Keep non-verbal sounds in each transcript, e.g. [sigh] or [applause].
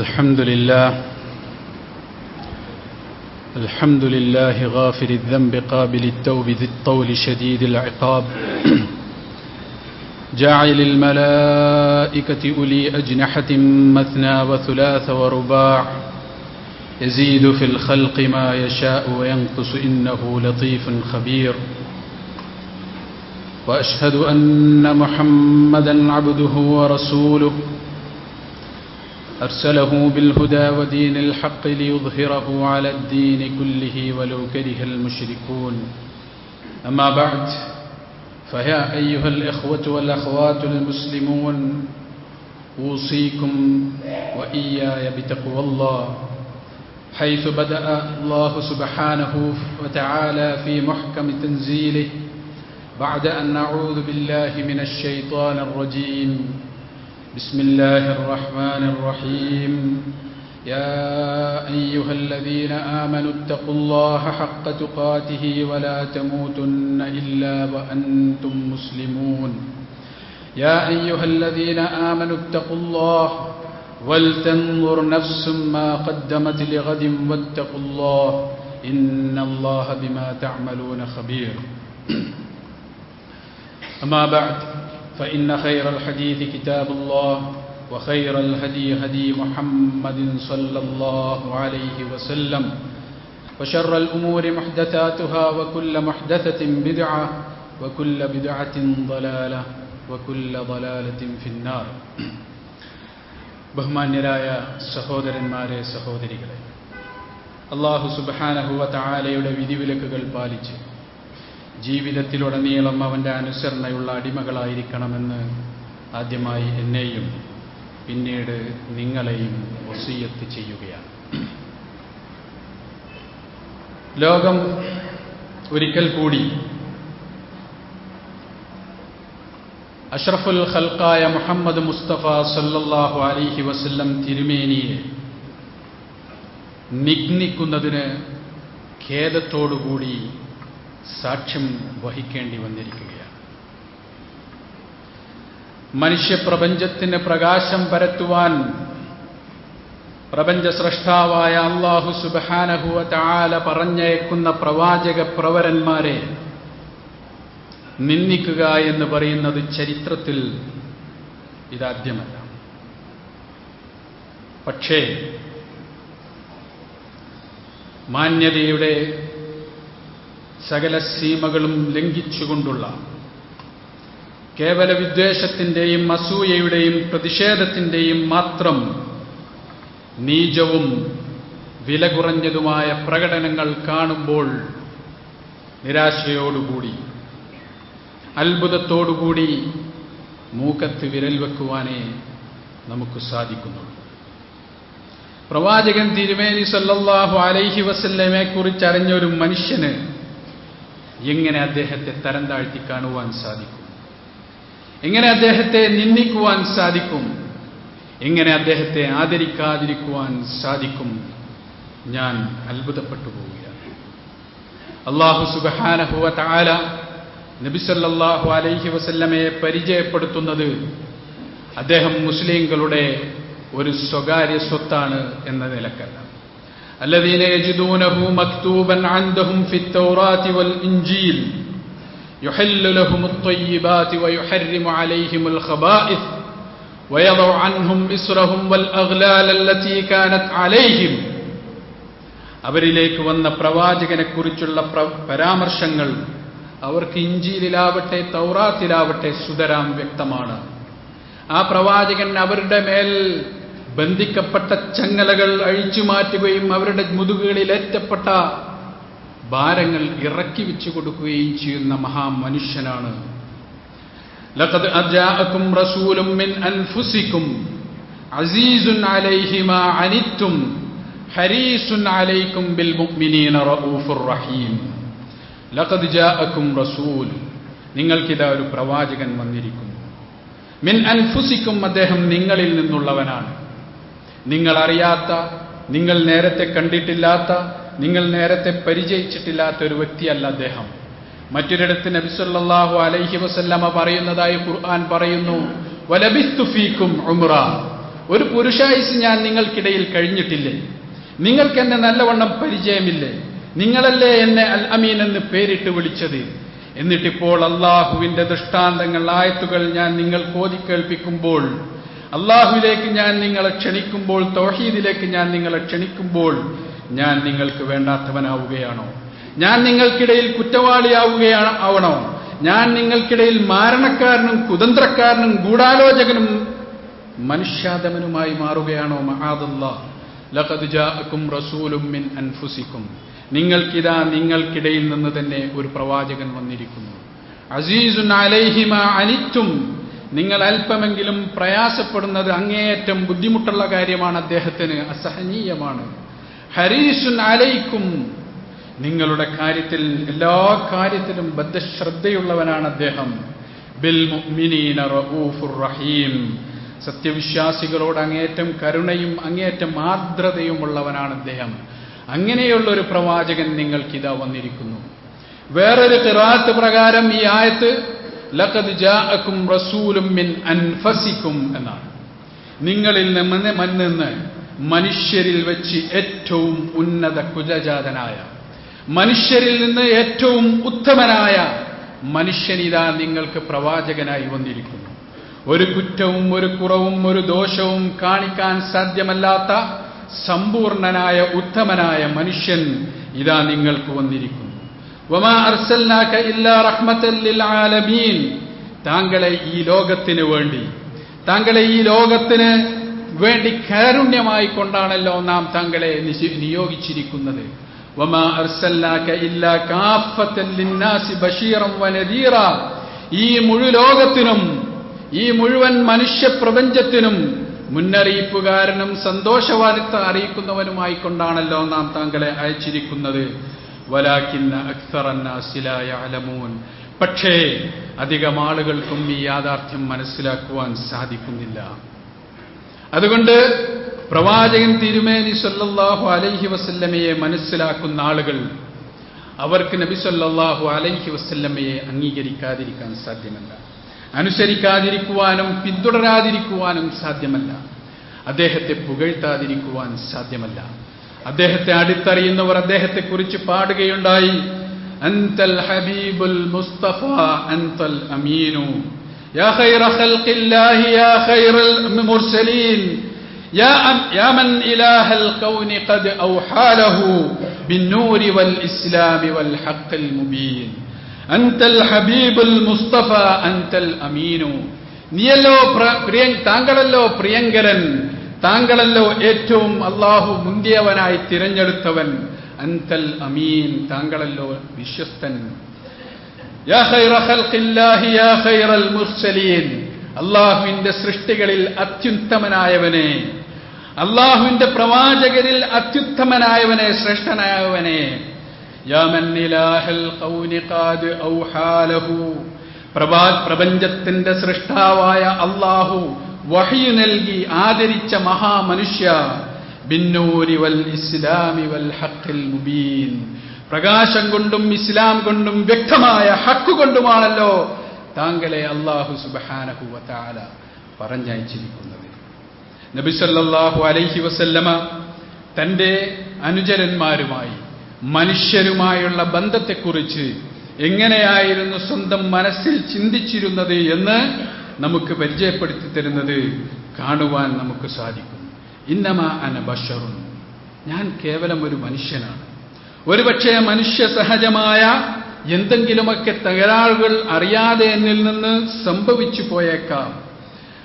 الحمد لله الحمد لله غافر الذنب قابل التوب ذي الطول شديد العقاب. [clears throat] جاعل الملائكة أولي أجنحة مثنى وثلاث ورباع. يزيد في الخلق ما يشاء وينقص إنه لطيف خبير. وأشهد أن محمدا عبده ورسوله. أرسله بالهدى ودين الحق ليظهره على الدين كله ولو كره المشركون. أما بعد فيا أيها الإخوة والأخوات المسلمون أوصيكم وإياي بتقوى الله حيث بدأ الله سبحانه وتعالى في محكم تنزيله بعد أن نعوذ بالله من الشيطان الرجيم. بسم الله الرحمن الرحيم. يا أيها الذين آمنوا اتقوا الله حق تقاته ولا تموتن إلا وأنتم مسلمون. يا أيها الذين آمنوا اتقوا الله ولتنظر نفس ما قدمت لغد واتقوا الله إن الله بما تعملون خبير. أما بعد فإن خير الحديث كتاب الله وخير الهدي هدي محمد صلى الله عليه وسلم وشر الأمور محدثاتها وكل محدثة بدعة وكل بدعة ضلالة وكل ضلالة في النار ബഹുമാന്യരായ സഹോദരന്മാരെ സഹോദരികളെ അള്ളാഹു സുബാനഹുവ താലയുടെ വിധിവിലക്കുകൾ പാലിച്ച് ജീവിതത്തിലുടനീളം അവന്റെ അനുസരണയുള്ള അടിമകളായിരിക്കണമെന്ന് ആദ്യമായി എന്നെയും പിന്നീട് നിങ്ങളെയും വസീയത്ത് ചെയ്യുകയാണ്. ലോകം ഒരിക്കൽ കൂടി അഷ്റഫുൽ ഖൽക്കായ മുഹമ്മദ് മുസ്തഫ സല്ലല്ലാഹു അലിഹി വസല്ലം തിരുമേനിയെ നിഗ്നിക്കുന്നതിന് ഖേദത്തോടുകൂടി സാക്ഷ്യം വഹിക്കേണ്ടി വന്നിരിക്കുകയാണ്. മനുഷ്യപ്രപഞ്ചത്തിന് പ്രകാശം പരത്തുവാൻ പ്രപഞ്ച സൃഷ്ടാവായ അള്ളാഹു സുബാനഹുവ താല പറഞ്ഞയക്കുന്ന പ്രവാചക പ്രവരന്മാരെ നിന്ദിക്കുക എന്ന് പറയുന്നത് ചരിത്രത്തിൽ ഇതാദ്യമല്ല. പക്ഷേ മാന്യതയുടെ സകല സീമകളും ലംഘിച്ചുകൊണ്ടുള്ള കേവല വിദ്വേഷത്തിന്റെയും അസൂയയുടെയും പ്രതിഷേധത്തിന്റെയും മാത്രം നീചവും വില കുറഞ്ഞതുമായ പ്രകടനങ്ങൾ കാണുമ്പോൾ നിരാശയോടുകൂടി അത്ഭുതത്തോടുകൂടി മൂക്കത്ത് വിരൽ വെക്കുവാനേ നമുക്ക് സാധിക്കുന്നുള്ളൂ. പ്രവാചകൻ തിരുമേനി സല്ലാഹു അലൈഹി വസല്ലമയെക്കുറിച്ചറിഞ്ഞൊരു മനുഷ്യന് എങ്ങനെ അദ്ദേഹത്തെ തരം താഴ്ത്തി കാണുവാൻ സാധിക്കും? എങ്ങനെ അദ്ദേഹത്തെ നിന്ദിക്കുവാൻ സാധിക്കും? എങ്ങനെ അദ്ദേഹത്തെ ആദരിക്കാതിരിക്കുവാൻ സാധിക്കും? ഞാൻ അത്ഭുതപ്പെട്ടു പോവുകയാണ് അള്ളാഹു സുബഹാനഹുവ താല നബിസല്ലാഹു അലൈഹി വസല്ലമയെ പരിചയപ്പെടുത്തുന്നത് അദ്ദേഹം മുസ്ലിങ്ങളുടെ ഒരു സ്വകാര്യ സ്വത്താണ് എന്ന നിലക്കല്ല. الذين يجدونه مكتوبا عندهم في التوراة والإنجيل يحل لهم الطيبات ويحرم عليهم الخبائث ويضع عنهم إسرهم والأغلال التي كانت عليهم അവരിലേക്ക് വന്ന പ്രവാചകനെ കുറിച്ചുള്ള പരാമർശങ്ങൾ അവർക്ക് ഇഞ്ചിയിലാവട്ടെ തൗറാത്തിലാവട്ടെ സുതരാം വ്യക്തമാണ് ആ പ്രവാചകൻ അവരുടെ മേൽ ബന്ധിക്കപ്പെട്ട ചങ്ങലകൾ അഴിച്ചു മാറ്റുകയും അവരുടെ മുതുകുകളിലേറ്റപ്പെട്ട ഭാരങ്ങൾ ഇറക്കി വെച്ചു കൊടുക്കുകയും ചെയ്യുന്ന മഹാമനുഷ്യനാണ്. ലഖദ് മിൻ അലൈഹി മാ ബിൽ മുഅ്മിനീന റഊഫുർ റഹീം. ലഖദ് റസൂൽ നിങ്ങൾക്കിതാ ഒരു പ്രവാചകൻ വന്നിരിക്കുന്നു. മിൻ അൻഫുസിക്കും അദ്ദേഹം നിങ്ങളിൽ നിന്നുള്ളവനാണ്. നിങ്ങൾ അറിയാത്ത നിങ്ങൾ നേരത്തെ കണ്ടിട്ടില്ലാത്ത നിങ്ങൾ നേരത്തെ പരിചയിച്ചിട്ടില്ലാത്ത ഒരു വ്യക്തിയല്ല അദ്ദേഹം. മറ്റൊരിടത്ത് നബിസല്ലാഹു അലൈഹി വസല്ലമ പറയുന്നതായി ഖുർആൻ പറയുന്നു വലബിസ്തു ഉമ്ര ഒരു പുരുഷായുസ് ഞാൻ നിങ്ങൾക്കിടയിൽ കഴിഞ്ഞിട്ടില്ലേ? നിങ്ങൾക്ക് എന്നെ നല്ലവണ്ണം പരിചയമില്ലേ? നിങ്ങളല്ലേ എന്നെ അൽ അമീൻ എന്ന് പേരിട്ട് വിളിച്ചത്? എന്നിട്ടിപ്പോൾ അള്ളാഹുവിന്റെ ദൃഷ്ടാന്തങ്ങൾ ആയത്തുകൾ ഞാൻ നിങ്ങൾ കോതിക്കേൾപ്പിക്കുമ്പോൾ അള്ളാഹുവിലേക്ക് ഞാൻ നിങ്ങളെ ക്ഷണിക്കുമ്പോൾ തൗഹീദിലേക്ക് ഞാൻ നിങ്ങളെ ക്ഷണിക്കുമ്പോൾ ഞാൻ നിങ്ങൾക്ക് വേണ്ടാത്തവനാവുകയാണോ? ഞാൻ നിങ്ങൾക്കിടയിൽ കുറ്റവാളിയാവുകയാണ് ആവണോ? ഞാൻ നിങ്ങൾക്കിടയിൽ മാരണക്കാരനും കുതന്ത്രക്കാരനും ഗൂഢാലോചകനും മനുഷ്യാദമനുമായി മാറുകയാണോ? മഹാദല്ല. ലഖദ് ജാഅക്കും റസൂലും മിൻ അൻഫുസിക്കും. നിങ്ങൾക്കിതാ നിങ്ങൾക്കിടയിൽ നിന്ന് തന്നെ ഒരു പ്രവാചകൻ വന്നിരിക്കുന്നു. അസീസുൻ അലൈഹിമ അനിറ്റും നിങ്ങൾ അല്പമെങ്കിലും പ്രയാസപ്പെടുന്നത് അങ്ങേയറ്റം ബുദ്ധിമുട്ടുള്ള കാര്യമാണ് അദ്ദേഹത്തിന്. അസഹനീയമാണ്. ഹരീസുൻ അലൈക്കും. നിങ്ങളുടെ കാര്യത്തിൽ എല്ലാ കാര്യത്തിലും ബദ്ധശ്രദ്ധയുള്ളവനാണ് അദ്ദേഹം. ബിൽ മുഅ്മിനീന റഊഫുർ റഹീം. സത്യവിശ്വാസികളോട് അങ്ങേയറ്റം കരുണയും അങ്ങേയറ്റം ആർദ്രതയുമുള്ളവനാണ് അദ്ദേഹം. അങ്ങനെയുള്ള ഒരു പ്രവാചകൻ നിങ്ങൾക്കിതാ വന്നിരിക്കുന്നു. വേറൊരു തിറാത്ത് പ്രകാരം ഈ ആയത്ത് ലഖദ് അൻഫസിക്കും എന്നാണ്. നിങ്ങളിൽ നിന്ന് മണ്ണിന്ന് മനുഷ്യരിൽ വെച്ച് ഏറ്റവും ഉന്നത കുജജാതനായ മനുഷ്യരിൽ നിന്ന് ഏറ്റവും ഉത്തമനായ മനുഷ്യനിതാ നിങ്ങൾക്ക് പ്രവാചകനായി വന്നിരിക്കുന്നു. ഒരു കുറ്റവും ഒരു കുറവും ഒരു ദോഷവും കാണിക്കാൻ സാധ്യമല്ലാത്ത സമ്പൂർണനായ ഉത്തമനായ മനുഷ്യൻ ഇതാ നിങ്ങൾക്ക് വന്നിരിക്കുന്നു. താങ്കളെ ഈ ലോകത്തിന് വേണ്ടി താങ്കളെ ഈ ലോകത്തിന് വേണ്ടി കാരുണ്യമായി കൊണ്ടാണല്ലോ നാം താങ്കളെ നിയോഗിച്ചിരിക്കുന്നത്. ഈ മുഴു ലോകത്തിനും ഈ മുഴുവൻ മനുഷ്യ പ്രപഞ്ചത്തിനും മുന്നറിയിപ്പുകാരനും സന്തോഷവാർത്ത അറിയിക്കുന്നവനുമായി കൊണ്ടാണല്ലോ നാം താങ്കളെ അയച്ചിരിക്കുന്നത്. പക്ഷേ അധികം ആളുകൾക്കും ഈ യാഥാർത്ഥ്യം മനസ്സിലാക്കുവാൻ സാധിക്കുന്നില്ല. അതുകൊണ്ട് പ്രവാചകൻ തിരുമേനി സല്ലാഹു അലൈഹി വസല്ലമയെ മനസ്സിലാക്കുന്ന ആളുകൾ അവർക്ക് നബി സല്ലാഹു അലൈഹി വസല്ലമയെ അംഗീകരിക്കാതിരിക്കാൻ സാധ്യമല്ല. അനുസരിക്കാതിരിക്കുവാനും പിന്തുടരാതിരിക്കുവാനും സാധ്യമല്ല. അദ്ദേഹത്തെ പുകഴ്ത്താതിരിക്കുവാൻ സാധ്യമല്ല. അദ്ദേഹത്തെ അടുത്തറിയുന്നവർ അദ്ദേഹത്തെക്കുറിച്ച് പാടുകയുണ്ടായി അൻതൽ ഹബീബുൽ മുസ്തഫ അൻതൽ അമീനു യാ ഖൈറ ഖൽഖില്ലാഹി യാ ഖൈറൽ മുർസലീൻ يا أم يا من إله الكون قد أوحى له بالنور والإسلام والحق المبين أنت الحبيب المصطفى أنت الأمين നീയല്ലോ പ്ര- പ്രിയ താങ്കളല്ലോ പ്രിയങ്കരൻ താങ്കളല്ലോ ഏറ്റവും അള്ളാഹു മുന്തിയവനായി തിരഞ്ഞെടുത്തവൻ. അൻതൽ അമീൻ. താങ്കളല്ലോ വിശ്വസ്തൻ. അള്ളാഹുവിന്റെ സൃഷ്ടികളിൽ അത്യുത്തമനായവനെ. അള്ളാഹുവിന്റെ പ്രവാചകരിൽ അത്യുത്തമനായവനെ ശ്രേഷ്ഠനായവനെ. പ്രപഞ്ചത്തിന്റെ സൃഷ്ടാവായ അള്ളാഹു വഹയു നൽകി ആദരിച്ച മഹാമനുഷ്യ ബിന്നൂരി വൽ ഇസ്ലാമി വൽ ഹഖിൽ മുബീൻ. പ്രകാശം കൊണ്ടും ഇസ്ലാം കൊണ്ടും വ്യക്തമായ ഹക്ക് കൊണ്ടുമാണല്ലോ താങ്കളെ അള്ളാഹു സുബഹാനഹു വതആല പറഞ്ഞയച്ചിരിക്കുന്നത്. നബിസല്ലാഹു അലൈഹി വസല്ലമ തന്റെ അനുചരന്മാരുമായി മനുഷ്യരുമായുള്ള ബന്ധത്തെക്കുറിച്ച് എങ്ങനെയായിരുന്നു സ്വന്തം മനസ്സിൽ ചിന്തിച്ചിരുന്നത് എന്ന് നമുക്ക് പരിചയപ്പെടുത്തി തരുന്നത് കാണുവാൻ നമുക്ക് സാധിക്കും. ഇന്നമ അന ബഷറു ഞാൻ കേവലം ഒരു മനുഷ്യനാണ്. ഒരുപക്ഷെ മനുഷ്യ സഹജമായ എന്തെങ്കിലുമൊക്കെ തകരാറുകൾ അറിയാതെ എന്നിൽ നിന്ന് സംഭവിച്ചു പോയേക്കാം.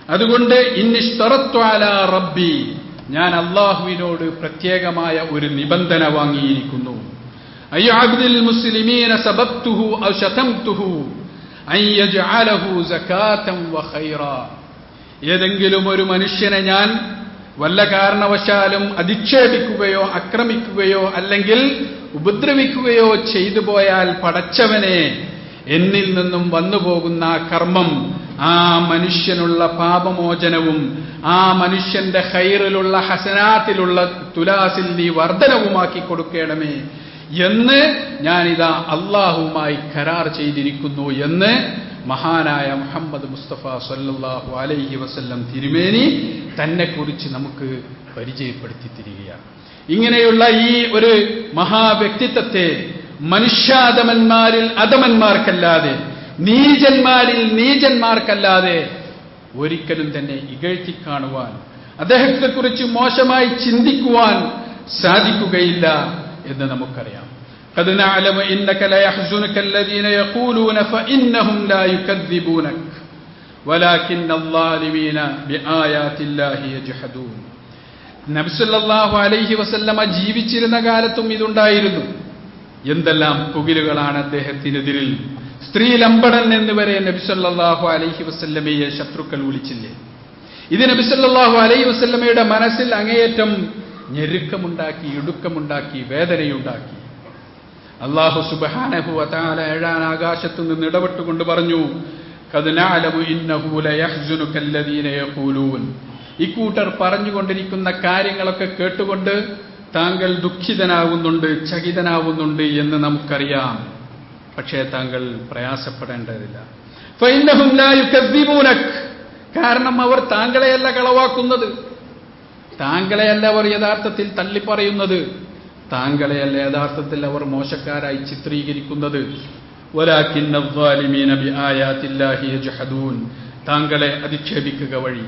അതുകൊണ്ട് ഇന്നിഷ്ടറത്വാല റബ്ബി. ഞാൻ അള്ളാഹുവിനോട് പ്രത്യേകമായ ഒരു നിബന്ധന വാങ്ങിയിരിക്കുന്നു. അയ്യാബ്ദിൽ മുസ്ലിമീന സബത്തുഹു ഔ ഏതെങ്കിലും ഒരു മനുഷ്യനെ ഞാൻ വല്ല കാരണവശാലും അധിക്ഷേപിക്കുകയോ ആക്രമിക്കുകയോ അല്ലെങ്കിൽ ഉപദ്രവിക്കുകയോ ചെയ്തു പോയാൽ പടച്ചവനെ എന്നിൽ നിന്നും വന്നുപോകുന്ന കർമ്മം ആ മനുഷ്യനുള്ള പാപമോചനവും ആ മനുഷ്യന്റെ ഹൈറിലുള്ള ഹസനാത്തിലുള്ള തുലാസിൽ നീ വർധനവുമാക്കി കൊടുക്കണമേ. എന്ന് ഞാനിതാ അള്ളാഹുമായി കരാർ ചെയ്തിരിക്കുന്നു എന്ന് മഹാനായ മുഹമ്മദ് മുസ്തഫ സല്ലാഹു അലൈഹി വസല്ലം തിരുമേനി തന്നെ കുറിച്ച് നമുക്ക് പരിചയപ്പെടുത്തി തരികയാണ്. ഇങ്ങനെയുള്ള ഈ ഒരു മഹാവ്യക്തിത്വത്തെ മനുഷ്യാധമന്മാരിൽ അധമന്മാർക്കല്ലാതെ നീചന്മാരിൽ നീചന്മാർക്കല്ലാതെ ഒരിക്കലും തന്നെ ഇകഴ്ത്തി കാണുവാൻ അദ്ദേഹത്തെക്കുറിച്ച് മോശമായി ചിന്തിക്കുവാൻ സാധിക്കുകയില്ല. എന്ന് നമുക്കറിയാം قد نعلم إنك لا يحزنك الذين يقولون فإنهم لا يكذبونك ولكن الظالمين بآيات الله يجحدون നബിസല്ലാഹു അലൈഹി വസല്ലമ ജീവിച്ചിരുന്ന കാലത്തും ഇതുണ്ടായിരുന്നു എന്തെല്ലാം പുകിലുകളാണ് അദ്ദേഹത്തിനെതിരിൽ സ്ത്രീ ലംബടൻ എന്നിവരെ നബിസല്ലാഹു അലൈഹി വസല്ലമയെ ശത്രുക്കൾ വിളിച്ചില്ലേ ഇത് നബിസല്ലാഹു അലൈഹി വസല്ലമയുടെ മനസ്സിൽ അങ്ങേയറ്റം ഞെരുക്കമുണ്ടാക്കി ഇടുക്കമുണ്ടാക്കി വേദനയുണ്ടാക്കി. അള്ളാഹു സുബഹാനഹു അതാല ഏഴാൻ ആകാശത്തു നിന്ന് ഇടപെട്ടുകൊണ്ട് പറഞ്ഞു ഇക്കൂട്ടർ പറഞ്ഞുകൊണ്ടിരിക്കുന്ന കാര്യങ്ങളൊക്കെ കേട്ടുകൊണ്ട് താങ്കൾ ദുഃഖിതനാവുന്നുണ്ട് ചകിതനാവുന്നുണ്ട് എന്ന് നമുക്കറിയാം. പക്ഷേ താങ്കൾ പ്രയാസപ്പെടേണ്ടതില്ല. കാരണം അവർ താങ്കളെയല്ല കളവാക്കുന്നത്. താങ്കളെയല്ല അവർ യഥാർത്ഥത്തിൽ തള്ളിപ്പറയുന്നത്. താങ്കളെയല്ല യഥാർത്ഥത്തിൽ അവർ മോശക്കാരായി ചിത്രീകരിക്കുന്നത്. താങ്കളെ അധിക്ഷേപിക്കുക വഴി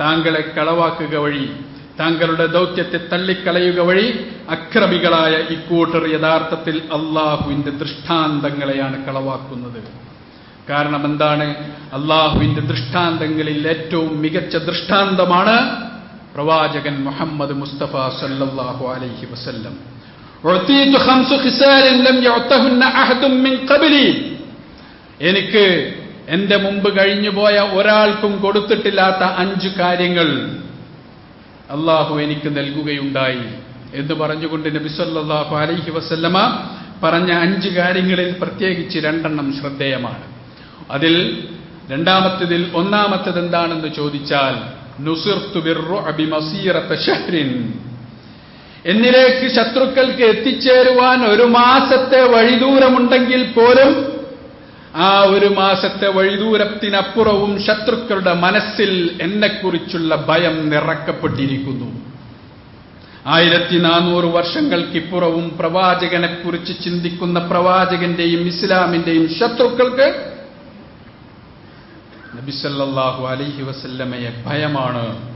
താങ്കളെ കളവാക്കുക വഴി താങ്കളുടെ ദൗത്യത്തെ തള്ളിക്കളയുക വഴി അക്രമികളായ ഇക്കൂട്ടർ യഥാർത്ഥത്തിൽ അള്ളാഹുവിന്റെ ദൃഷ്ടാന്തങ്ങളെയാണ് കളവാക്കുന്നത്. കാരണം എന്താണ്? അള്ളാഹുവിന്റെ ദൃഷ്ടാന്തങ്ങളിൽ ഏറ്റവും മികച്ച ദൃഷ്ടാന്തമാണ് പ്രവാചകൻ മുഹമ്മദ് മുസ്തഫ സല്ലല്ലാഹു അലൈഹി വസല്ലം. എനിക്ക് എന്റെ മുമ്പ് കഴിഞ്ഞുപോയ ഒരാൾക്കും കൊടുത്തിട്ടില്ലാത്ത അഞ്ച് കാര്യങ്ങൾ അള്ളാഹു എനിക്ക് നൽകുകയുണ്ടായി എന്ന് പറഞ്ഞുകൊണ്ട് സല്ലല്ലാഹു അലൈഹി വസല്ലമ പറഞ്ഞ അഞ്ച് കാര്യങ്ങളിൽ പ്രത്യേകിച്ച് രണ്ടെണ്ണം ശ്രദ്ധേയമാണ്. അതിൽ രണ്ടാമത്തതിൽ ഒന്നാമത്തത് എന്താണെന്ന് ചോദിച്ചാൽ നുസിർത്തു എന്നിലേക്ക് ശത്രുക്കൾക്ക് എത്തിച്ചേരുവാൻ ഒരു മാസത്തെ വഴിദൂരമുണ്ടെങ്കിൽ പോലും ആ ഒരു മാസത്തെ വഴിദൂരത്തിനപ്പുറവും ശത്രുക്കളുടെ മനസ്സിൽ എന്നെക്കുറിച്ചുള്ള ഭയം നിറക്കപ്പെട്ടിരിക്കുന്നു. ആയിരത്തി നാനൂറ് വർഷങ്ങൾക്കിപ്പുറവും പ്രവാചകനെക്കുറിച്ച് ചിന്തിക്കുന്ന പ്രവാചകന്റെയും ഇസ്ലാമിന്റെയും ശത്രുക്കൾക്ക് നബിസല്ലാഹു അലൈഹി വസല്ലമയെ ഭയമാണ്.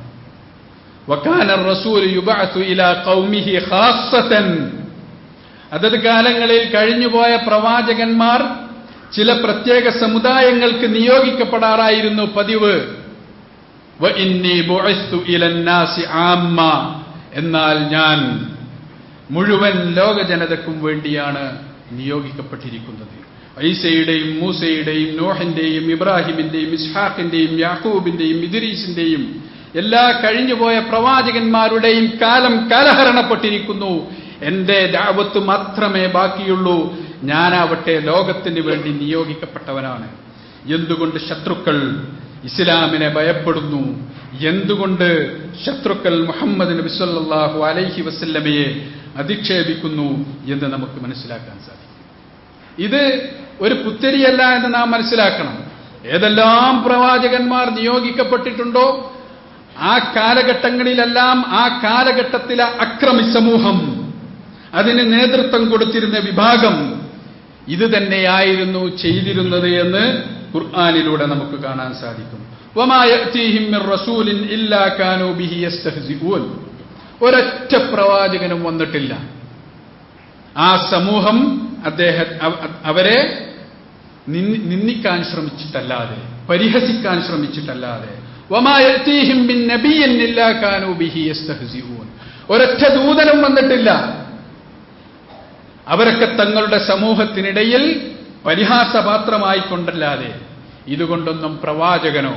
അതത് കാലങ്ങളിൽ കഴിഞ്ഞുപോയ പ്രവാചകന്മാർ ചില പ്രത്യേക സമുദായങ്ങൾക്ക് നിയോഗിക്കപ്പെടാറായിരുന്നു പതിവ്. എന്നാൽ ഞാൻ മുഴുവൻ ലോകജനതക്കും വേണ്ടിയാണ് നിയോഗിക്കപ്പെട്ടിരിക്കുന്നത്. ഐസയുടെയും മൂസയുടെയും നോഹിന്റെയും ഇബ്രാഹിമിന്റെയും ഇസ്ഹാഖിന്റെയും യാഹൂബിന്റെയും ഇദ്രീസിന്റെയും എല്ലാ കഴിഞ്ഞുപോയ പ്രവാചകന്മാരുടെയും കാലം കാലഹരണപ്പെട്ടിരിക്കുന്നു. എന്റെ ദാവത്ത് മാത്രമേ ബാക്കിയുള്ളൂ. ഞാനാവട്ടെ ലോകത്തിന് വേണ്ടി നിയോഗിക്കപ്പെട്ടവനാണ്. എന്തുകൊണ്ട് ശത്രുക്കൾ ഇസ്ലാമിനെ ഭയപ്പെടുന്നു? എന്തുകൊണ്ട് ശത്രുക്കൾ മുഹമ്മദ് നബി സല്ലാഹു അലൈഹി വസല്ലമയെ അധിക്ഷേപിക്കുന്നു എന്ന് നമുക്ക് മനസ്സിലാക്കാൻ സാധിക്കും. ഇത് ഒരു പുത്തരിയല്ല എന്ന് നാം മനസ്സിലാക്കണം. ഏതെല്ലാം പ്രവാചകന്മാർ നിയോഗിക്കപ്പെട്ടിട്ടുണ്ടോ ആ കാലഘട്ടങ്ങളിലെല്ലാം ആ കാലഘട്ടത്തിലെ അക്രമി സമൂഹം അതിന് നേതൃത്വം കൊടുത്തിരുന്ന വിഭാഗം ഇത് തന്നെയായിരുന്നു ചെയ്തിരുന്നത് എന്ന് ഖുർആാനിലൂടെ നമുക്ക് കാണാൻ സാധിക്കും. ഒരൊറ്റ പ്രവാചകനും വന്നിട്ടില്ല. ആ സമൂഹം അദ്ദേഹം അവരെ നിന്ദി- നിന്ദിക്കാൻ ശ്രമിച്ചിട്ടല്ലാതെ പരിഹസിക്കാൻ ശ്രമിച്ചിട്ടല്ലാതെ. ഒരൊറ്റ ദൂതനും വന്നിട്ടില്ല. അവരൊക്കെ തങ്ങളുടെ സമൂഹത്തിനിടയിൽ പരിഹാസപാത്രമായിക്കൊണ്ടല്ലാതെ. ഇതുകൊണ്ടൊന്നും പ്രവാചകനോ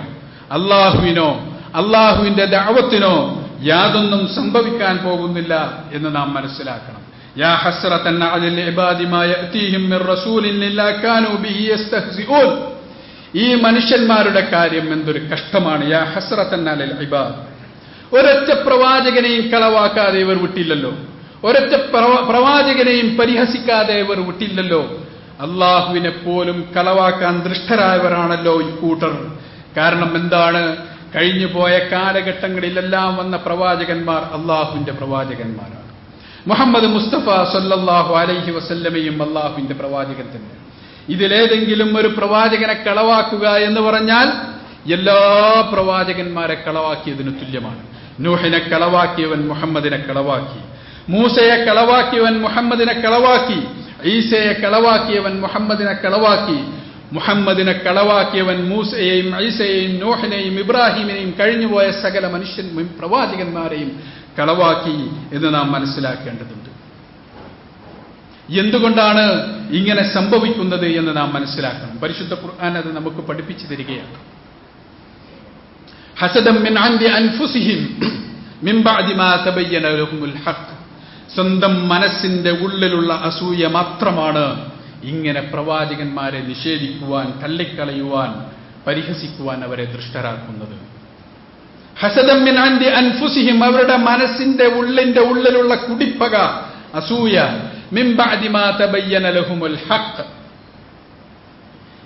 അള്ളാഹുവിനോ അള്ളാഹുവിന്റെ ദാവത്തിനോ യാതൊന്നും സംഭവിക്കാൻ പോകുന്നില്ല എന്ന് നാം മനസ്സിലാക്കണം. യാ حسرة على ഇബാദി മാ يأتيهم മിർ റസൂലിൻ إلا കാനൂ ബിഹി يستهزئون ഈ മനുഷ്യന്മാരുടെ കാര്യം എന്തൊരു കഷ്ടമാണ്. യാ ഹസ്രത്തന്നാലിൽ ഇബാദ്. ഒരൊറ്റ പ്രവാചകനെയും കളവാക്കാതെ ഇവർ വിട്ടില്ലല്ലോ. ഒരൊറ്റ പ്രവ- പ്രവാചകനെയും പരിഹസിക്കാതെ ഇവർ വിട്ടില്ലല്ലോ. അള്ളാഹുവിനെ പോലും കളവാക്കാൻ ദൃഷ്ടരായവരാണല്ലോ ഈ കൂട്ടർ. കാരണം എന്താണ്? കഴിഞ്ഞു പോയ കാലഘട്ടങ്ങളിലെല്ലാം വന്ന പ്രവാചകന്മാർ അള്ളാഹുവിന്റെ പ്രവാചകന്മാരാണ്. മുഹമ്മദ് മുസ്തഫ സല്ലാഹു അലൈഹി വസല്ലമയും അള്ളാഹുവിന്റെ പ്രവാചകൻ തന്നെ. ഇതിലേതെങ്കിലും ഒരു പ്രവാചകനെ കളവാക്കുക എന്ന് പറഞ്ഞാൽ എല്ലാ പ്രവാചകന്മാരെ കളവാക്കിയതിന് തുല്യമാണ്. നൂഹിനെ കളവാക്കിയവൻ മുഹമ്മദിനെ കളവാക്കി. മൂസയെ കളവാക്കിയവൻ മുഹമ്മദിനെ കളവാക്കി. ഈസയെ കളവാക്കിയവൻ മുഹമ്മദിനെ കളവാക്കി. മുഹമ്മദിനെ കളവാക്കിയവൻ മൂസയെയും ഐസയെയും നോഹിനെയും ഇബ്രാഹിമിനെയും കഴിഞ്ഞുപോയ സകല മനുഷ്യൻ പ്രവാചകന്മാരെയും കളവാക്കി എന്ന് നാം മനസ്സിലാക്കേണ്ടതുണ്ട്. എന്തുകൊണ്ടാണ് ഇങ്ങനെ സംഭവിക്കുന്നത് എന്ന് നാം മനസ്സിലാക്കണം. പരിശുദ്ധ ഖുർആൻ അത് നമുക്ക് പഠിപ്പിച്ചു തരികയാണ്. മിൻ അൻഫുസിഹിം മിൻ ബഅദി മാ ഹഖ്. സ്വന്തം മനസ്സിന്റെ ഉള്ളിലുള്ള അസൂയ മാത്രമാണ് ഇങ്ങനെ പ്രവാചകന്മാരെ നിഷേധിക്കുവാൻ തള്ളിക്കളയുവാൻ പരിഹസിക്കുവാൻ അവരെ ദൃഷ്ടരാക്കുന്നത്. ഹസദം മിൻ അൻദി അൻഫുസിഹിം അവരുടെ മനസ്സിന്റെ ഉള്ളിന്റെ ഉള്ളിലുള്ള കുടിപ്പക അസൂയ. ഹഖ്.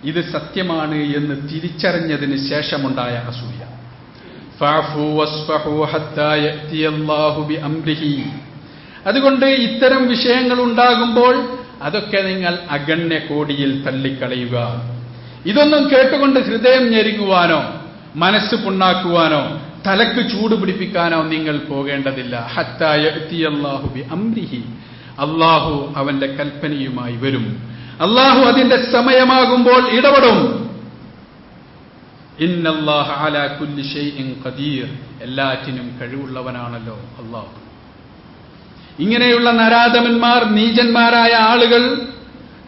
ഇത് സത്യമാണ് എന്ന് തിരിച്ചറിഞ്ഞതിന് ശേഷമുണ്ടായ അസൂയ. അതുകൊണ്ട് ഇത്തരം വിഷയങ്ങൾ ഉണ്ടാകുമ്പോൾ അതൊക്കെ നിങ്ങൾ അഗണ്യ കോടിയിൽ തള്ളിക്കളയുക. ഇതൊന്നും കേട്ടുകൊണ്ട് ഹൃദയം ഞെരുങ്ങുവാനോ മനസ്സ് പുണ്ണാക്കുവാനോ തലക്ക് ചൂട് പിടിപ്പിക്കാനോ നിങ്ങൾ പോകേണ്ടതില്ല. ഹത്താ അംരിഹി അള്ളാഹു അവന്റെ കൽപ്പനയുമായി വരും. അള്ളാഹു അതിന്റെ സമയമാകുമ്പോൾ ഇടപെടും. ഖദീർ. എല്ലാറ്റിനും കഴിവുള്ളവനാണല്ലോ അള്ളാഹു ഇങ്ങനെയുള്ള നരാധമന്മാർ നീചന്മാരായ ആളുകൾ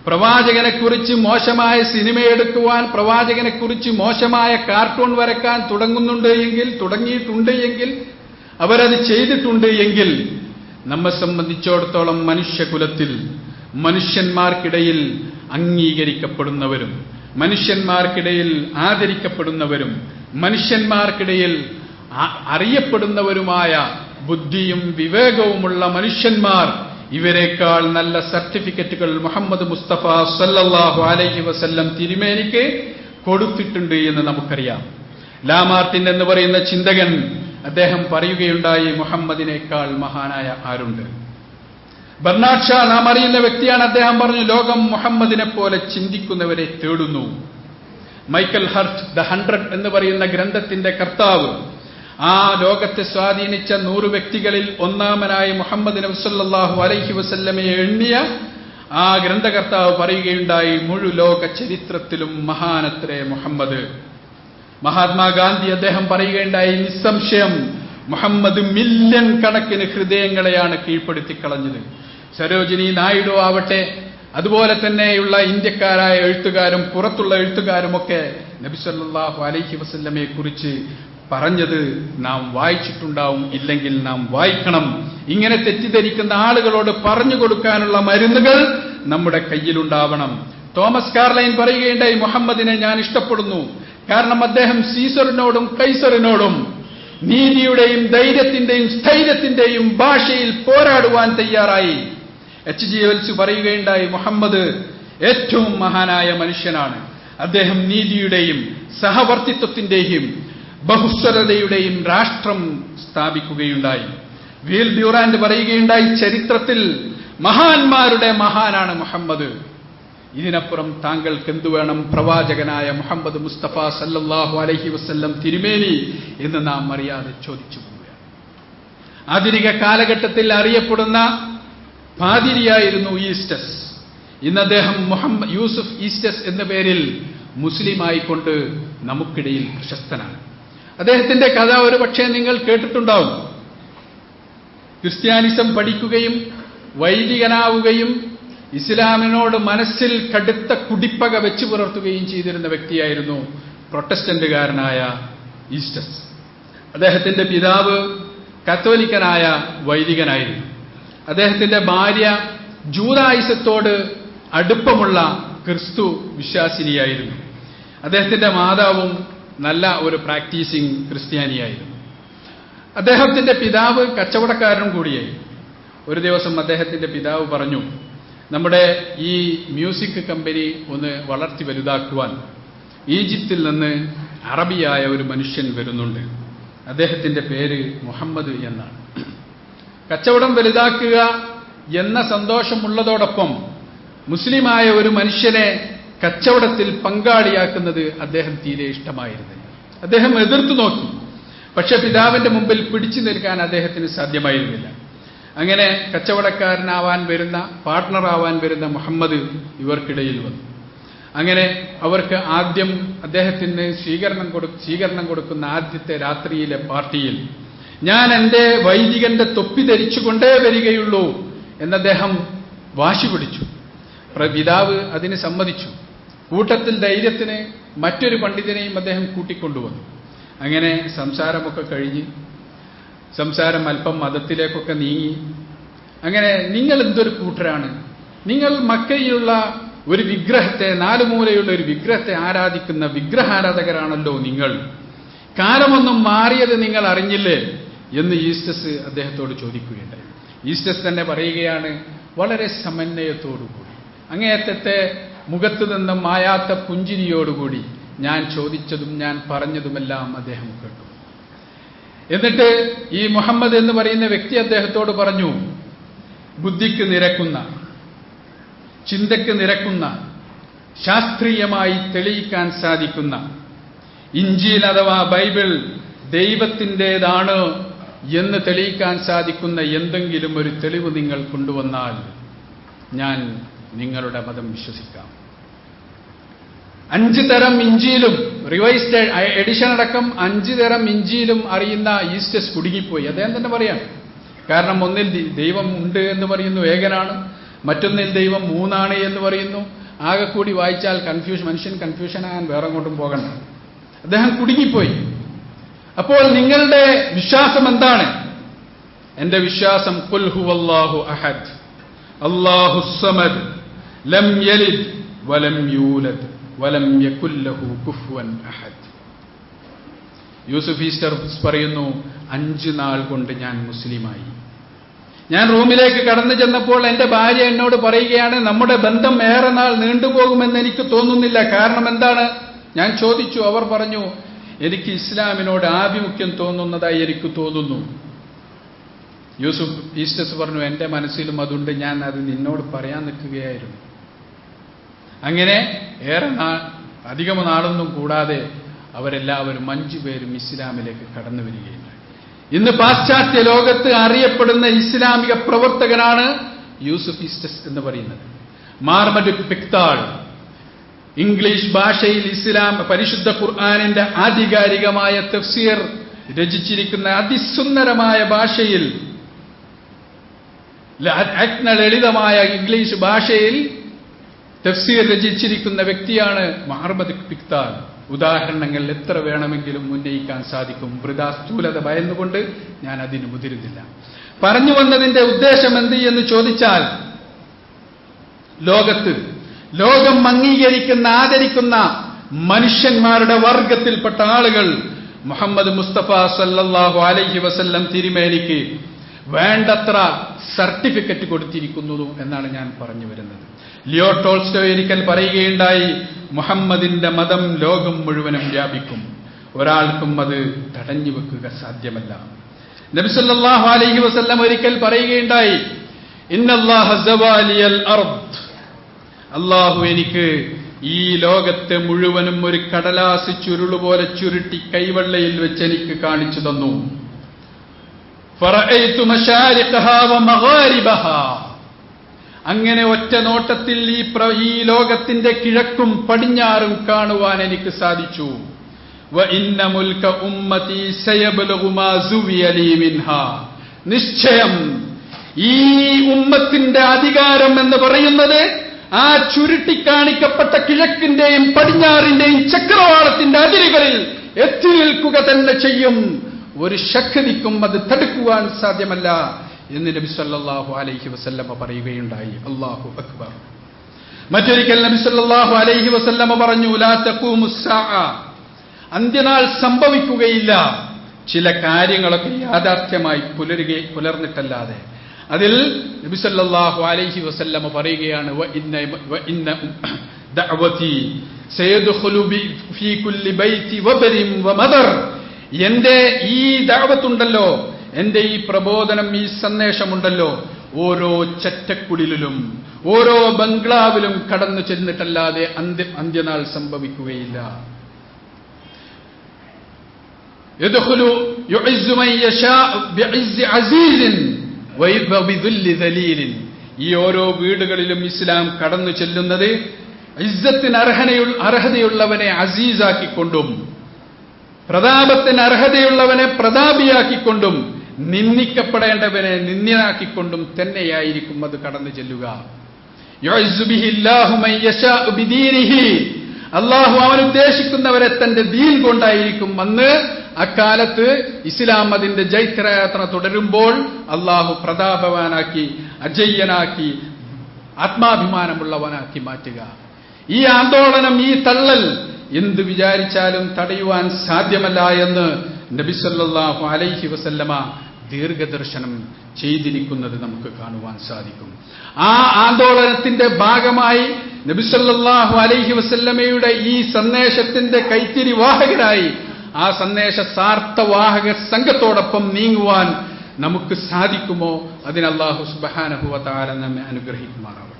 പ്രവാചകനെക്കുറിച്ച് മോശമായ സിനിമ എടുക്കുവാൻ പ്രവാചകനെക്കുറിച്ച് മോശമായ കാർട്ടൂൺ വരക്കാൻ തുടങ്ങുന്നുണ്ട് എങ്കിൽ തുടങ്ങിയിട്ടുണ്ട് എങ്കിൽ അവരത് ചെയ്തിട്ടുണ്ട് എങ്കിൽ നമ്മെ സംബന്ധിച്ചിടത്തോളം മനുഷ്യകുലത്തിൽ മനുഷ്യന്മാർക്കിടയിൽ അംഗീകരിക്കപ്പെടുന്നവരും മനുഷ്യന്മാർക്കിടയിൽ ആദരിക്കപ്പെടുന്നവരും മനുഷ്യന്മാർക്കിടയിൽ അറിയപ്പെടുന്നവരുമായ ബുദ്ധിയും വിവേകവുമുള്ള മനുഷ്യന്മാർ ഇവരെക്കാൾ നല്ല സർട്ടിഫിക്കറ്റുകൾ മുഹമ്മദ് മുസ്തഫ സല്ലല്ലാഹു അലൈഹി വസല്ലം തിരുമേനിക്ക് കൊടുത്തിട്ടുണ്ട് എന്ന് നമുക്കറിയാം. ലാമാർട്ടിൻ എന്ന് പറയുന്ന ചിന്തകൻ അദ്ദേഹം പറയുകയുണ്ടായി മുഹമ്മദിനേക്കാൾ മഹാനായ ആരുണ്ട്? ബർണാഡ് ഷാ നാം അറിയുന്ന വ്യക്തിയാണ് അദ്ദേഹം പറഞ്ഞു ലോകം മുഹമ്മദിനെ പോലെ ചിന്തിക്കുന്നവരെ തേടുന്നു. മൈക്കൽ ഹർട്ട് ദ ഹൺഡ്രഡ് എന്ന് പറയുന്ന ഗ്രന്ഥത്തിന്റെ കർത്താവ് ആ ലോകത്തെ സ്വാധീനിച്ച നൂറ് വ്യക്തികളിൽ ഒന്നാമനായ മുഹമ്മദ് നബ്സല്ലാഹു അലൈഹി വസല്ലമയെ എണ്ണിയ ആ ഗ്രന്ഥകർത്താവ് പറയുകയുണ്ടായി മുഴു ലോക ചരിത്രത്തിലും മഹാനത്രേ മുഹമ്മദ്. മഹാത്മാഗാന്ധി അദ്ദേഹം പറയുകയുണ്ടായി നിസ്സംശയം മുഹമ്മദ് മില്യൺ കണക്കിന് ഹൃദയങ്ങളെയാണ് കീഴ്പ്പെടുത്തി കളഞ്ഞത്. സരോജിനി നായിഡു ആവട്ടെ അതുപോലെ തന്നെയുള്ള ഇന്ത്യക്കാരായ എഴുത്തുകാരും പുറത്തുള്ള എഴുത്തുകാരുമൊക്കെ നബിസല്ലാഹു അലൈഹി വസല്ലമയെ കുറിച്ച് പറഞ്ഞത് നാം വായിച്ചിട്ടുണ്ടാവും ഇല്ലെങ്കിൽ നാം വായിക്കണം. ഇങ്ങനെ തെറ്റിദ്ധരിക്കുന്ന ആളുകളോട് പറഞ്ഞു കൊടുക്കാനുള്ള മരുന്നുകൾ നമ്മുടെ കയ്യിലുണ്ടാവണം. തോമസ് കാർലൈൻ പറയുകയുണ്ടായി മുഹമ്മദിനെ ഞാൻ ഇഷ്ടപ്പെടുന്നു. കാരണം അദ്ദേഹം സീസറിനോടും കൈസറിനോടും നീതിയുടെയും ധൈര്യത്തിന്റെയും സ്ഥൈര്യത്തിന്റെയും ഭാഷയിൽ പോരാടുവാൻ തയ്യാറായി. എച്ച് ജി എൽസ് പറയുകയുണ്ടായി മുഹമ്മദ് ഏറ്റവും മഹാനായ മനുഷ്യനാണ്. അദ്ദേഹം നീതിയുടെയും സഹവർത്തിത്വത്തിന്റെയും ബഹുസ്വരതയുടെയും രാഷ്ട്രം സ്ഥാപിക്കുകയുണ്ടായി. വീൽ ഡ്യൂറാൻഡ് പറയുകയുണ്ടായി ചരിത്രത്തിൽ മഹാന്മാരുടെ മഹാനാണ് മുഹമ്മദ്. ഇതിനപ്പുറം താങ്കൾക്ക് എന്തു വേണം? പ്രവാചകനായ മുഹമ്മദ് മുസ്തഫ സല്ലാഹു അലഹി വസ്ല്ലം തിരുമേനി എന്ന് നാം അറിയാതെ ചോദിച്ചു പോവുകയാണ്. ആധുനിക കാലഘട്ടത്തിൽ അറിയപ്പെടുന്ന പാതിരിയായിരുന്നു ഈസ്റ്റസ്. ഇന്ന് അദ്ദേഹം മുഹമ്മദ് യൂസുഫ് ഈസ്റ്റസ് എന്ന പേരിൽ മുസ്ലിമായിക്കൊണ്ട് നമുക്കിടയിൽ പ്രശസ്തനാണ്. അദ്ദേഹത്തിന്റെ കഥ ഒരു പക്ഷേ നിങ്ങൾ കേട്ടിട്ടുണ്ടാവും. ക്രിസ്ത്യാനിസം പഠിക്കുകയും വൈദികനാവുകയും ഇസ്ലാമിനോട് മനസ്സിൽ കടുത്ത കുടിപ്പക വെച്ചു പുലർത്തുകയും ചെയ്തിരുന്ന വ്യക്തിയായിരുന്നു പ്രൊട്ടസ്റ്റന്റുകാരനായ ഈസ്റ്റസ് അദ്ദേഹത്തിന്റെ പിതാവ് കത്തോലിക്കനായ വൈദികനായിരുന്നു. അദ്ദേഹത്തിന്റെ ഭാര്യ ജൂതായുസത്തോട് അടുപ്പമുള്ള ക്രിസ്തു വിശ്വാസിനിയായിരുന്നു. അദ്ദേഹത്തിന്റെ മാതാവും നല്ല ഒരു പ്രാക്ടീസിംഗ് ക്രിസ്ത്യാനിയായിരുന്നു. അദ്ദേഹത്തിന്റെ പിതാവ് കച്ചവടക്കാരനും കൂടിയായി. ഒരു ദിവസം അദ്ദേഹത്തിന്റെ പിതാവ് പറഞ്ഞു നമ്മുടെ ഈ മ്യൂസിക് കമ്പനി ഒന്ന് വളർത്തി വലുതാക്കുവാൻ ഈജിപ്തിൽ നിന്ന് അറബിയായ ഒരു മനുഷ്യൻ വരുന്നുണ്ട്. അദ്ദേഹത്തിന്റെ പേര് മുഹമ്മദ് എന്നാണ്. കച്ചവടം വലുതാക്കുക എന്ന സന്തോഷമുള്ളതോടൊപ്പം മുസ്ലിമായ ഒരു മനുഷ്യനെ കച്ചവടത്തിൽ പങ്കാളിയാക്കുന്നത് അദ്ദേഹം തീരെ ഇഷ്ടമായിരുന്നില്ല. അദ്ദേഹം എതിർത്തു നോക്കി. പക്ഷെ പിതാവിന്റെ മുമ്പിൽ പിടിച്ചു നിൽക്കാൻ അദ്ദേഹത്തിന് സാധ്യമായിരുന്നില്ല. അങ്ങനെ കച്ചവടക്കാരനാവാൻ വരുന്ന പാർട്ട്ണറാവാൻ വരുന്ന മുഹമ്മദ് ഇവർക്കിടയിൽ വന്നു. അങ്ങനെ അവർക്ക് ആദ്യം അദ്ദേഹത്തിന് സ്വീകരണം കൊടു സ്വീകരണം കൊടുക്കുന്ന ആദ്യത്തെ രാത്രിയിലെ പാർട്ടിയിൽ ഞാൻ എന്റെ വൈദികന്റെ തൊപ്പി ധരിച്ചുകൊണ്ടേ വരികയുള്ളൂ എന്നദ്ദേഹം വാശി പിടിച്ചു. പിതാവ് അതിന് സമ്മതിച്ചു. കൂട്ടത്തിൽ ധൈര്യത്തിന് മറ്റൊരു പണ്ഡിതനെയും അദ്ദേഹം കൂട്ടിക്കൊണ്ടുവന്നു. അങ്ങനെ സംസാരമൊക്കെ കഴിഞ്ഞ് സംസാരം അല്പം മതത്തിലേക്കൊക്കെ നീങ്ങി. അങ്ങനെ നിങ്ങൾ എന്തൊരു കൂട്ടരാണ്? നിങ്ങൾ മക്കയിലുള്ള ഒരു വിഗ്രഹത്തെ നാലുമൂലയുള്ള ഒരു വിഗ്രഹത്തെ ആരാധിക്കുന്ന വിഗ്രഹാരാധകരാണല്ലോ നിങ്ങൾ. കാലമൊന്നും മാറിയത് നിങ്ങൾ അറിഞ്ഞില്ലേ? എന്ന് ഈസ്റ്റസ് അദ്ദേഹത്തോട് ചോദിക്കുകയുണ്ടായി. ഈസ്റ്റസ് തന്നെ പറയുകയാണ് വളരെ സമന്വയത്തോടുകൂടി. അങ്ങേയറ്റത്തെ മുഖത്ത് നിന്നും മായാത്ത പുഞ്ചിരിയോടുകൂടി ഞാൻ ചോദിച്ചതും ഞാൻ പറഞ്ഞതുമെല്ലാം അദ്ദേഹം കേട്ടു. എന്നിട്ട് ഈ മുഹമ്മദ് എന്ന് പറയുന്ന വ്യക്തി അദ്ദേഹത്തോട് പറഞ്ഞു ബുദ്ധിക്ക് നിരക്കുന്ന ചിന്തയ്ക്ക് നിരക്കുന്ന ശാസ്ത്രീയമായി തെളിയിക്കാൻ സാധിക്കുന്ന ഇഞ്ചിയിൽ അഥവാ ബൈബിൾ ദൈവത്തിന്റെതാണ് എന്ന് തെളിയിക്കാൻ സാധിക്കുന്ന എന്തെങ്കിലും ഒരു തെളിവ് നിങ്ങൾ കൊണ്ടുവന്നാൽ ഞാൻ നിങ്ങളുടെ മതം വിശ്വസിക്കാം. അഞ്ച് തരം ഇഞ്ചിയിലും റിവൈസ്ഡ് എഡിഷൻ അടക്കം അഞ്ച് തരം ഇഞ്ചിയിലും അറിയുന്ന ഈസ്റ്റസ് കുടുങ്ങിപ്പോയി. അദ്ദേഹം തന്നെ പറയാം കാരണം ഒന്നിൽ ദൈവം ഉണ്ട് എന്ന് പറയുന്നു ഏകനാണ്. മറ്റൊന്നിൽ ദൈവം മൂന്നാണ് എന്ന് പറയുന്നു. ആകെ കൂടി വായിച്ചാൽ കൺഫ്യൂഷൻ മനുഷ്യൻ കൺഫ്യൂഷൻ ആകാൻ വേറെ കൊണ്ടും പോകണ്ട. അദ്ദേഹം കുടുങ്ങിപ്പോയി. അപ്പോൾ നിങ്ങളുടെ വിശ്വാസം എന്താണ്? എന്റെ വിശ്വാസം അള്ളാഹു അഹദ് അള്ളാഹു സമദ്. ലം ولم يولد ولم يكن له كفوا അഹദ് യൂസുഫ് ഈസ്റ്റർ പറയുന്നു അഞ്ച് നാൾ കൊണ്ട് ഞാൻ മുസ്ലിമായി. ഞാൻ റൂമിലേക്ക് കടന്നു ചെന്നപ്പോൾ എന്റെ ഭാര്യ എന്നോട് പറയുകയാണ് നമ്മുടെ ബന്ധം ഏറെ നാൾ നീണ്ടുപോകുമെന്ന് എനിക്ക് തോന്നുന്നില്ല. കാരണം എന്താണ്? ഞാൻ ചോദിച്ചു. അവർ പറഞ്ഞു എനിക്ക് ഇസ്ലാമിനോട് ആഭിമുഖ്യം തോന്നുന്നതായി എനിക്ക് തോന്നുന്നു. യൂസുഫ് ഈസ്റ്റസ് പറഞ്ഞു എന്റെ മനസ്സിലും അതുണ്ട്. ഞാൻ അത് നിന്നോട് പറയാൻ നിൽക്കുകയായിരുന്നു. അങ്ങനെ ഏറെ നാൾ അധികം നാളൊന്നും കൂടാതെ അവരെല്ലാവരും അഞ്ചു പേരും ഇസ്ലാമിലേക്ക് കടന്നു വരികയുണ്ടായി ഇന്ന് പാശ്ചാത്യ ലോകത്ത് അറിയപ്പെടുന്ന ഇസ്ലാമിക പ്രവർത്തകനാണ് യൂസുഫ് ഇസ്റ്റസ് എന്ന് പറയുന്നത്. മാർമഡ് പിക്താൾ. ഇംഗ്ലീഷ് ഭാഷയിൽ ഇസ്ലാം പരിശുദ്ധ ഖുർആാനിന്റെ ആധികാരികമായ തഫ്സീർ രചിച്ചിരിക്കുന്ന അതിസുന്ദരമായ ഭാഷയിൽ ലളിതമായ ഇംഗ്ലീഷ് ഭാഷയിൽ തഫ്സീർ രചിച്ചിരിക്കുന്ന വ്യക്തിയാണ് മഹർമദ് പിക്താൻ ഉദാഹരണങ്ങൾ എത്ര വേണമെങ്കിലും ഉന്നയിക്കാൻ സാധിക്കും? വൃതാ സ്ഥൂലത ഭയന്നുകൊണ്ട് ഞാൻ അതിന് മുതിരുന്നില്ല. പറഞ്ഞു വന്നതിന്റെ ഉദ്ദേശം എന്ത് എന്ന് ചോദിച്ചാൽ ലോകത്ത് ലോകം അംഗീകരിക്കുന്ന ആദരിക്കുന്ന മനുഷ്യന്മാരുടെ വർഗത്തിൽപ്പെട്ട ആളുകൾ മുഹമ്മദ് മുസ്തഫ സല്ലാഹു അലൈഹി വസല്ലം തിരുമേനിക്ക് വേണ്ടത്ര സർട്ടിഫിക്കറ്റ് കൊടുത്തിരിക്കുന്നു എന്നാണ് ഞാൻ പറഞ്ഞു വരുന്നത്. ലിയോ ടോൾസ്റ്റോ ഒരിക്കൽ പറയുകയുണ്ടായി മുഹമ്മദിന്റെ മതം ലോകം മുഴുവനും വ്യാപിക്കും. ഒരാൾക്കും അത് തടഞ്ഞു വെക്കുക സാധ്യമല്ല. നബിസല്ലാഹു അലൈഹി വസല്ലം ഒരിക്കൽ പറയുകയുണ്ടായി അള്ളാഹു എനിക്ക് ഈ ലോകത്തെ മുഴുവനും ഒരു കടലാസ് ചുരുളുപോലെ ചുരുട്ടി കൈവെള്ളയിൽ വെച്ച് എനിക്ക് കാണിച്ചു തന്നു. അങ്ങനെ ഒറ്റ നോട്ടത്തിൽ ഈ ഈ ലോകത്തിന്റെ കിഴക്കും പടിഞ്ഞാറും കാണുവാൻ എനിക്ക് സാധിച്ചു. നിശ്ചയം ഈ ഉമ്മത്തിന്റെ അധികാരം എന്ന് പറയുന്നത് ആ ചുരുട്ടിക്കാണിക്കപ്പെട്ട കിഴക്കിന്റെയും പടിഞ്ഞാറിന്റെയും ചക്രവാളത്തിന്റെ അതിരുകളിൽ എത്തി നിൽക്കുക തന്നെ ചെയ്യും. ഒരു ശക്തിക്കും അത് തടുക്കുവാൻ സാധ്യമല്ല. എന്ന് നബി സല്ലാഹു അലൈഹി വസല്ലമ്മ പറയുകയുണ്ടായി. അള്ളാഹു അക്ബർ. മറ്റൊരിക്കൽ നബി സല്ലാഹു അലൈഹി വസല്ലമ്മ പറഞ്ഞു അന്ത്യനാൾ സംഭവിക്കുകയില്ല. ചില കാര്യങ്ങളൊക്കെ യാഥാർത്ഥ്യമായി പുലരുക പുലർന്നിട്ടല്ലാതെ. അതിൽ നബി സല്ലാഹു അലൈഹി വസല്ലമ്മ പറയുകയാണ് എന്റെ ഈ ദഅവത്തുണ്ടല്ലോ എന്റെ ഈ പ്രബോധനം ഈ സന്ദേശമുണ്ടല്ലോ ഓരോ ചറ്റക്കുടിലും ഓരോ ബംഗ്ലാവിലും കടന്നു ചെന്നിട്ടല്ലാതെ അന്ത്യ അന്ത്യനാൾ സംഭവിക്കുകയില്ല. ഈ ഓരോ വീടുകളിലും ഇസ്ലാം കടന്നു ചെല്ലുന്നത് ഇസ്സത്തിന് അർഹനയുള്ള അർഹതയുള്ളവനെ അസീസാക്കിക്കൊണ്ടും പ്രതാപത്തിന് അർഹതയുള്ളവനെ പ്രതാപിയാക്കിക്കൊണ്ടും നിന്ദിക്കപ്പെടേണ്ടവനെ നിന്ദ്യനാക്കിക്കൊണ്ടും തന്നെയായിരിക്കും അത് കടന്നു ചെല്ലുക. അള്ളാഹു അവൻ ഉദ്ദേശിക്കുന്നവരെ തന്റെ ദീൻ കൊണ്ടായിരിക്കും അന്ന് അക്കാലത്ത് ഇസ്ലാം അതിന്റെ ജൈത്രയാത്ര തുടരുമ്പോൾ അള്ളാഹു പ്രതാപവാനാക്കി അജയ്യനാക്കി ആത്മാഭിമാനമുള്ളവനാക്കി മാറ്റുക ഈ ആന്തോളനം ഈ തള്ളൽ എന്ത് വിചാരിച്ചാലും തടയുവാൻ സാധ്യമല്ല എന്ന് നബിസല്ലാഹു അലൈഹി വസല്ലമ ദീർഘദർശനം ചെയ്തിരിക്കുന്നത് നമുക്ക് കാണുവാൻ സാധിക്കും. ആ ആന്തോളനത്തിന്റെ ഭാഗമായി നബിസല്ലാഹു അലൈഹി വസല്ലമയുടെ ഈ സന്ദേശത്തിന്റെ കൈത്തിരി വാഹകരായി ആ സന്ദേശ സാർത്ഥവാഹക സംഘത്തോടൊപ്പം നീങ്ങുവാൻ നമുക്ക് സാധിക്കുമോ? അതിന് അള്ളാഹു സുബാനഹുവ താര നമ്മെ അനുഗ്രഹിക്കുമാറാവും